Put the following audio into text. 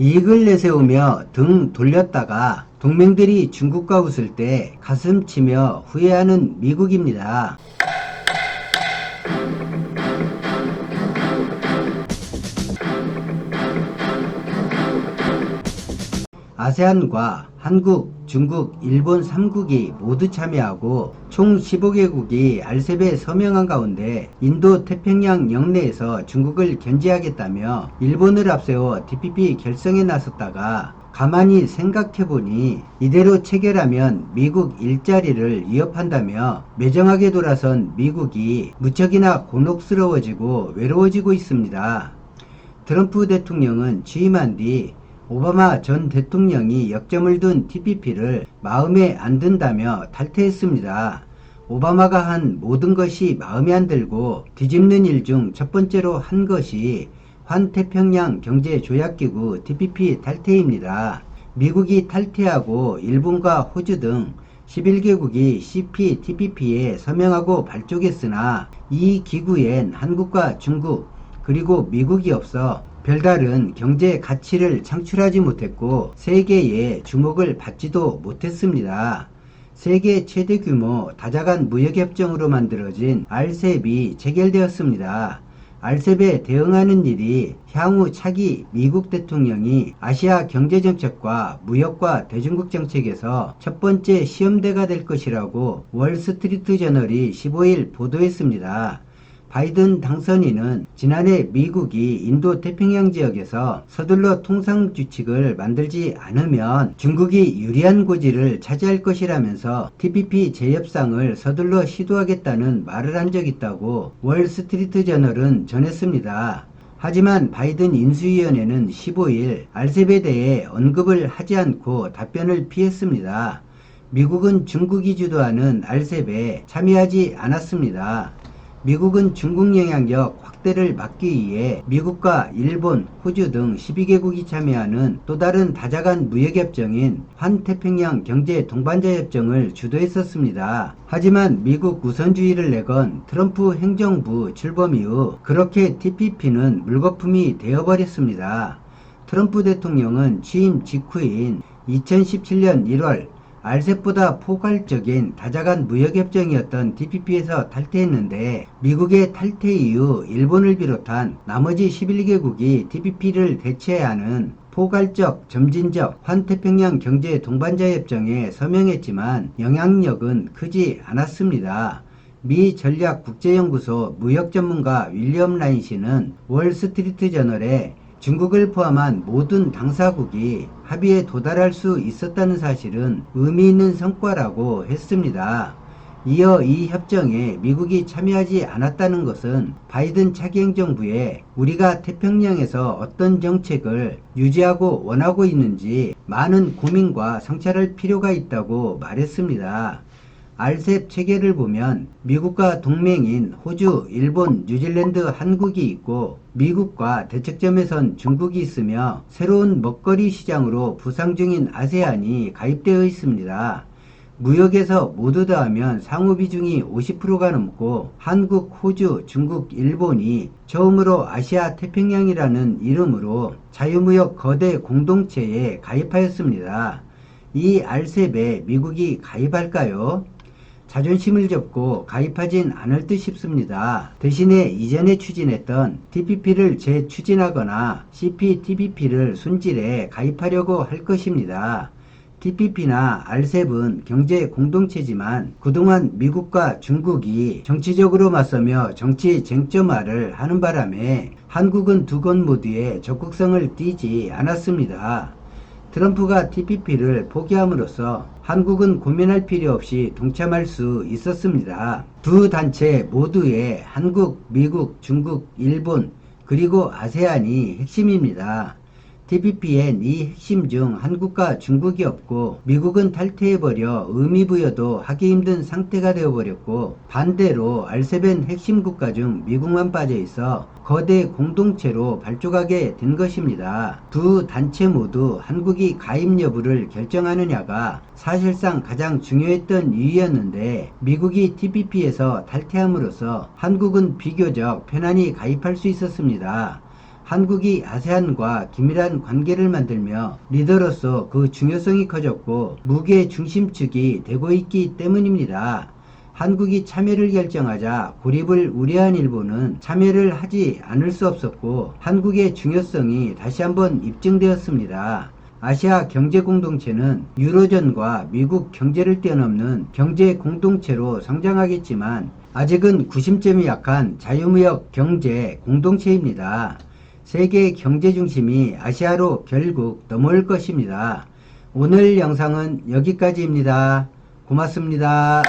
이익을 내세우며 등 돌렸다가 동맹들이 중국과 웃을 때 가슴 치며 후회하는 미국입니다. 아세안과 한국, 중국, 일본 3국이 모두 참여하고 총 15개국이 알셉에 서명한 가운데 인도 태평양 영내에서 중국을 견제하겠다며 일본을 앞세워 TPP 결성에 나섰다가 가만히 생각해보니 이대로 체결하면 미국 일자리를 위협한다며 매정하게 돌아선 미국이 무척이나 곤혹스러워지고 외로워지고 있습니다. 트럼프 대통령은 취임한 뒤 오바마 전 대통령이 역점을 둔 TPP를 마음에 안 든다며 탈퇴했습니다. 오바마가 한 모든 것이 마음에 안 들고 뒤집는 일 중 첫 번째로 한 것이 환태평양 경제조약기구 TPP 탈퇴입니다. 미국이 탈퇴하고 일본과 호주 등 11개국이 CPTPP에 서명하고 발족했으나 이 기구엔 한국과 중국 그리고 미국이 없어 별다른 경제 가치를 창출하지 못했고 세계의 주목을 받지도 못했습니다. 세계 최대 규모 다자간 무역협정으로 만들어진 알셉이 체결되었습니다. 알셉에 대응하는 일이 향후 차기 미국 대통령이 아시아 경제정책과 무역과 대중국 정책에서 첫 번째 시험대가 될 것이라고 월스트리트 저널이 15일 보도했습니다. 바이든 당선인은 지난해 미국이 인도 태평양 지역에서 서둘러 통상 규칙을 만들지 않으면 중국이 유리한 고지를 차지할 것이라면서 TPP 재협상을 서둘러 시도하겠다는 말을 한 적 있다고 월스트리트 저널은 전했습니다. 하지만 바이든 인수위원회는 15일 알셉에 대해 언급을 하지 않고 답변을 피했습니다. 미국은 중국이 주도하는 알셉에 참여하지 않았습니다. 미국은 중국 영향력 확대를 막기 위해 미국과 일본, 호주 등 12개국이 참여하는 또 다른 다자간 무역협정인 환태평양 경제 동반자협정을 주도했었습니다. 하지만 미국 우선주의를 내건 트럼프 행정부 출범 이후 그렇게 TPP는 물거품이 되어버렸습니다. 트럼프 대통령은 취임 직후인 2017년 1월 알셉보다 포괄적인 다자간 무역협정이었던 DPP에서 탈퇴했는데 미국의 탈퇴 이후 일본을 비롯한 나머지 11개국이 DPP를 대체해야 하는 포괄적, 점진적 환태평양 경제 동반자협정에 서명했지만 영향력은 크지 않았습니다. 미 전략국제연구소 무역전문가 윌리엄 라인시는 월스트리트 저널에 중국을 포함한 모든 당사국이 합의에 도달할 수 있었다는 사실은 의미 있는 성과라고 했습니다. 이어 이 협정에 미국이 참여하지 않았다는 것은 바이든 차기 행정부에 우리가 태평양에서 어떤 정책을 유지하고 원하고 있는지 많은 고민과 성찰할 필요가 있다고 말했습니다. 알셉 체계를 보면 미국과 동맹인 호주, 일본, 뉴질랜드, 한국이 있고 미국과 대척점에선 중국이 있으며 새로운 먹거리 시장으로 부상 중인 아세안이 가입되어 있습니다. 무역에서 모두 더하면 상호 비중이 50%가 넘고 한국, 호주, 중국, 일본이 처음으로 아시아 태평양이라는 이름으로 자유무역 거대 공동체에 가입하였습니다. 이 알셉에 미국이 가입할까요? 자존심을 접고 가입하진 않을 듯 싶습니다. 대신에 이전에 추진했던 TPP를 재추진하거나 CPTPP를 순질해 가입하려고 할 것입니다. TPP나 RCEP은 경제 공동체지만 그동안 미국과 중국이 정치적으로 맞서며 정치 쟁점화를 하는 바람에 한국은 두 건 모두에 적극성을 띠지 않았습니다. 트럼프가 TPP를 포기함으로써 한국은 고민할 필요 없이 동참할 수 있었습니다. 두 단체 모두의 한국, 미국, 중국, 일본, 그리고 아세안이 핵심입니다. TPP엔 이 핵심 중 한국과 중국이 없고 미국은 탈퇴해버려 의미 부여도 하기 힘든 상태가 되어버렸고 반대로 알세벤 핵심 국가 중 미국만 빠져있어 거대 공동체로 발족하게 된 것입니다. 두 단체 모두 한국이 가입 여부를 결정하느냐가 사실상 가장 중요했던 이유였는데 미국이 TPP에서 탈퇴함으로써 한국은 비교적 편안히 가입할 수 있었습니다. 한국이 아세안과 긴밀한 관계를 만들며 리더로서 그 중요성이 커졌고 무게 중심축이 되고 있기 때문입니다. 한국이 참여를 결정하자 고립을 우려한 일본은 참여를 하지 않을 수 없었고 한국의 중요성이 다시 한번 입증되었습니다. 아시아 경제 공동체는 유로존과 미국 경제를 뛰어넘는 경제 공동체로 성장하겠지만 아직은 구심점이 약한 자유무역 경제 공동체입니다. 세계 경제 중심이 아시아로 결국 넘어올 것입니다. 오늘 영상은 여기까지입니다. 고맙습니다.